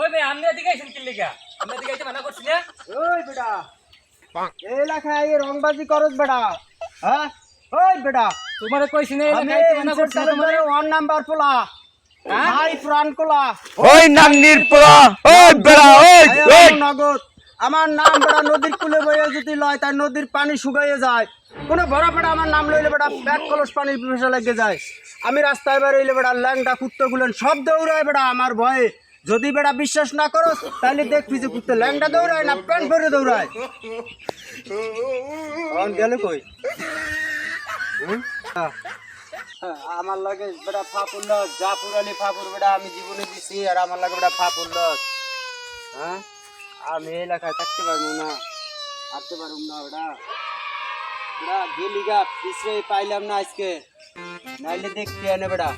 ওই ভাই আপনি এদিকে আইছেন কি লিগা। আপনি এদিকে আইতে মানা করছি ওই বেটা। এই এলাকায় এই রংবাজি করস বেটা। হ্যাঁ? ওই বেটা। তোমারে কইছি না আমি এলাকায় মানা করছি তোমারে। ওয়ান নাম্বার পোলা। হাই ফ্রান কোলা ওই নান্নির পোলা। ওই বেড়া ওই ওই। নগদ। আমার নাম বেটা নদীর কুলে বইয়ে যদি লয় তাই নদীর পানি শুকাইয়ে যায়। কোনো ভরা বেটা আমার নাম লইলে বেটা ব্যাগ কলস পানি লেগে যায়। আমি রাস্তায় বেরোইলে বেটা ল্যাংটা কুত্তে গুলেন সব দৌড়ায় বেটা আমার ভয়ে। যদি বেটা বিশ্বাস না করো তাহলে দেখবি যে কুত্তে ল্যাংটা দৌড়ায় না প্যান্ট পরে দৌড়ায়। গেল কই? হ্যাঁ। আমার লাগে বেটা ফাপুর লস যা পুরালি ফাপুর বেটা আমি জীবনে দিছি আর আমার লাগে বেটা ফাপুর লস হ্যাঁ? আমি এলাকায় থাকতে পারব না থাকতে পারব না বেটা বেটা গেলি গা পিছরে পাইলাম না আজকে। নাইলে দেখতে আনে বেটা